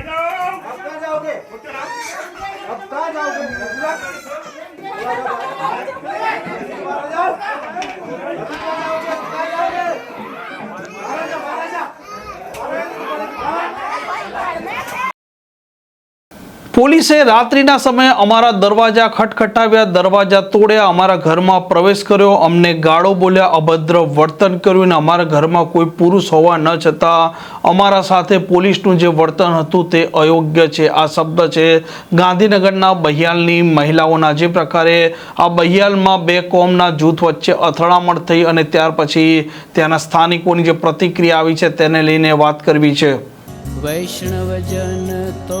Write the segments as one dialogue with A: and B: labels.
A: जाओगे પોલીસે રાત્રિના સમયે અમારા દરવાજા ખટખટાવ્યા, દરવાજા તોડ્યા, અમારા ઘરમાં પ્રવેશ કર્યો, અમને ગાળો બોલ્યા, અભદ્ર વર્તન કર્યું અને અમારા ઘરમાં કોઈ પુરુષ હોવા ન છતાં અમારા સાથે પોલીસનું જે વર્તન હતું તે અયોગ્ય છે. આ શબ્દ છે, ગાંધીનગરના બહિયાલની મહિલાઓના. જે પ્રકારે આ બહિયાલમાં બે કોમના જૂથ વચ્ચે અથડામણ થઈ અને ત્યાર પછી ત્યાંના સ્થાનિકોની જે પ્રતિક્રિયા આવી છે તેને લઈને વાત કરવી છે.
B: વૈષ્ણવજન તો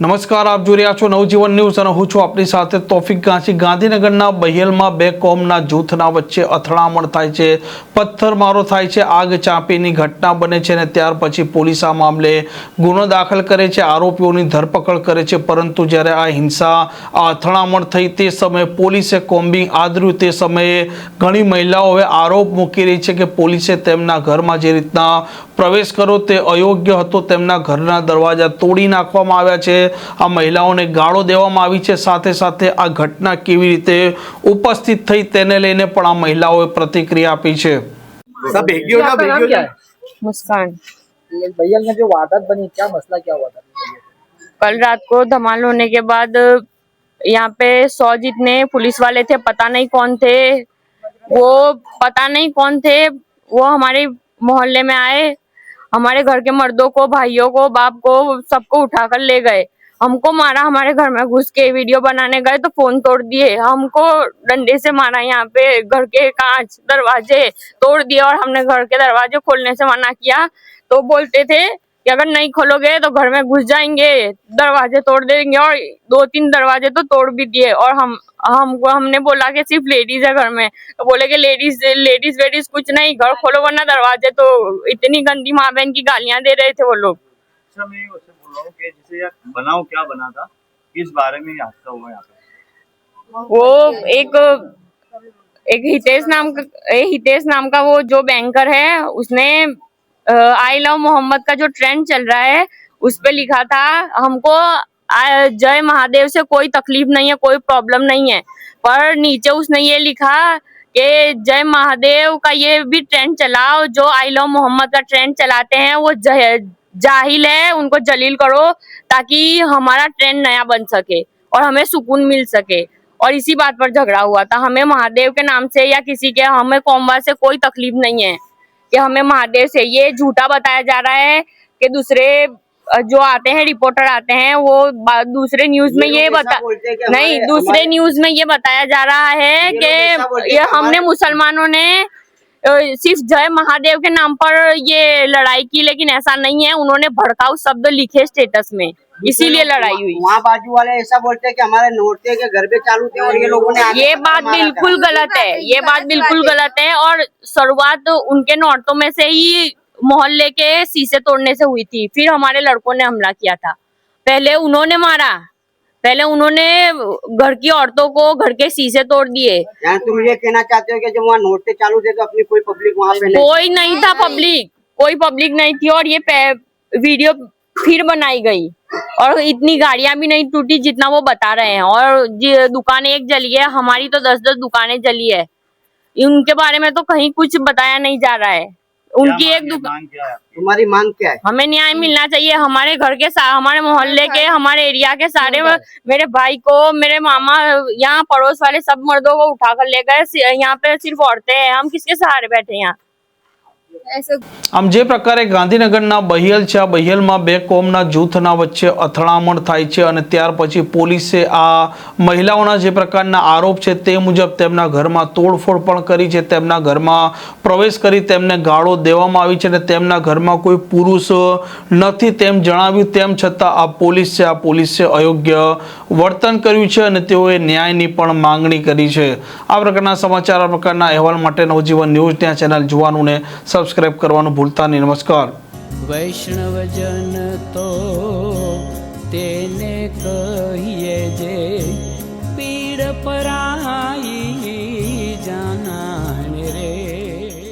A: નમસ્કાર, આપ જોઈ રહ્યા છો નવજીવન ન્યૂઝ અને હું છું આપણી સાથે તોફિક ગાંચી ગાંધીનગરના બહેલમાં બે કોમના જૂથના વચ્ચે અથડામણ થાય છે, પથ્થરમારો થાય છે, આગ ચાંપીની ઘટના બને છે અને ત્યાર પછી પોલીસ આ મામલે ગુનો દાખલ કરે છે, આરોપીઓની ધરપકડ કરે છે. પરંતુ જ્યારે આ હિંસા, આ અથડામણ થઈ તે સમયે પોલીસે કોમ્બિંગ આદર્યું તે સમયે ઘણી મહિલાઓએ આરોપ મૂકી રહી છે કે પોલીસે તેમના ઘરમાં જે રીતના પ્રવેશ કર્યો તે અયોગ્ય હતો તેમના ઘરના દરવાજા તોડી નાખવામાં આવ્યા છે આ મહિલાઓને ગાળો દેવામાં આવી છે સાથે સાથે આ ઘટના કેવી રીતે ઉપસ્થિત થઈ તેને લઈને પણ આ મહિલાઓએ પ્રતિક્રિયા આપી છે
C: सब भेगियो ना
D: आपका नाम
C: भेगियो
D: क्या
C: ना
D: है मुस्कान
C: ये भैया में जो वारदात बनी क्या मसला क्या हुआ था
D: कल रात को धमाल होने के बाद यहाँ पे सौ जितने पुलिस वाले थे पता नहीं कौन थे वो पता नहीं कौन थे वो हमारे मोहल्ले में आए हमारे घर के मर्दों को, भाइयों को, बाप को, सबको उठाकर ले गए। हमको मारा, हमारे घर में घुस के वीडियो बनाने गए तो फ़ोन तोड़ दिए। हमको डंडे से मारा यहाँ पे, घर के कांच, दरवाजे तोड़ दिए और हमने घर के दरवाजे खोलने से मना किया। तो बोलते थे कि अगर नहीं खोलोगे तो घर में घुस जाएँगे दरवाजे तोड़ देंगे और दो तीन दरवाजे तो तोड़ भी दिए। और हम हमको हमने बोला कि सिर्फ़ लेडीज़ है घर में। तो बोले कि लेडीज़ लेडीज़ वेडीज कुछ नहीं घर खोलो वरना दरवाजे तो इतनी गंदी माँ बहन की गालियाँ दे रहे थे वो लोग।
E: अच्छा मैं बोल रहा हूँ जैसे यार क्या बना था? किस बारे में हादसा हुआ यहाँ पे?
D: वो एक एक हितेश नाम का हितेश नाम का वो जो बैंकर है उसने आई लव मोहम्मद का जो ट्रेंड चल रहा है, उस पे लिखा था, हमको जय महादेव से कोई तकलीफ़ नहीं है, कोई प्रॉब्लम नहीं है। पर नीचे उसने ये लिखा कि जय महादेव का ये भी ट्रेंड चलाओ, जो आई लव मोहम्मद का ट्रेंड चलाते हैं, वो जह- जाहिल है, उनको जलील करो, ताकि हमारा ट्रेंड नया बन सके और हमें सुकून मिल सके। और इसी बात पर झगड़ा हुआ था। हमें महादेव के नाम से या किसी के, हमें कौमवा से कोई तकलीफ़ नहीं है। कि हमें महादेव से ये झूठा बताया जा रहा है कि दूसरे जो आते हैं रिपोर्टर आते हैं वो दूसरे न्यूज़ में ये बता नहीं दूसरे न्यूज़ में ये बताया जा रहा है कि ये हमने मुसलमानों ने सिर्फ़ जय महादेव के नाम पर ये लड़ाई की लेकिन ऐसा नहीं है। उन्होंने भड़काऊ शब्द लिखे स्टेटस में। इसीलिए लड़ाई हुई।
C: वहाँ बाजू वाले ऐसा बोलते हैं कि हमारे नोरते के घर पे चालू थे और ये लोगों ने
D: ये बात बिल्कुल गलत है ये बात बिल्कुल गलत है और शुरुआत उनके नौरतों में से ही मोहल्ले के शीशे तोड़ने से हुई थी। फिर हमारे लड़कों ने हमला किया था। पहले उन्होंने मारा पहले उन्होंने घर की औरतों को घर के शीशे तोड़ दिए।
C: तुम ये कहना चाहते हो कि जब वहाँ नोरते चालू थे तो अपनी कोई पब्लिक वहाँ पे
D: कोई नहीं था पब्लिक कोई पब्लिक नहीं थी और ये वीडियो फिर बनाई गई। और इतनी गाड़ियाँ भी नहीं टूटी जितना वो बता रहे हैं। और जी- दुकान एक जली है हमारी तो दस दस दुकानें जली है। उनके बारे में तो कहीं कुछ बताया नहीं जा रहा है। उनकी एक दुकान
E: है?
C: तुम्हारी मांग क्या है?
D: हमें न्याय मिलना चाहिए। हमारे घर के हमारे मोहल्ले के हमारे एरिया के सारे मेरे भाई को मेरे मामा यहाँ पड़ोस वाले सब मर्दों को उठा कर ले गए। यहाँ पे सिर्फ़ औरतें हैं। हम किसके सहारे बैठे यहाँ?
A: આમ જે પ્રકારે ગાંધીનગરના બહિયલ છે, આ બહિયલમાં બે કોમના જૂથના વચ્ચે અથડામણ થાય છે અને ત્યાર પછી પોલીસે આ મહિલાઓના જે પ્રકારના આરોપ છે તે મુજબ તેમના ઘરમાં તોડફોડ પણ કરી છે, તેમના ઘરમાં પ્રવેશ કરી તેમને ગાળો દેવામાં આવી છે અને તેમના ઘરમાં કોઈ પુરુષ નથી તેમ જણાવ્યું. તેમ છતાં આ પોલીસ છે આ પોલીસે અયોગ્ય વર્તન કર્યું છે અને તેઓએ ન્યાયની પણ માંગણી કરી છે. આ પ્રકારના સમાચાર, આ પ્રકારના અહેવાલ માટે નવજીવન ન્યૂઝ, ત્યાં ચેનલ જોવાનું ને સબસ્ક્રાઇબ કરવાનું ભૂલતા નહીં. નમસ્કાર.
B: વૈષ્ણવજન તો તેને કહીએ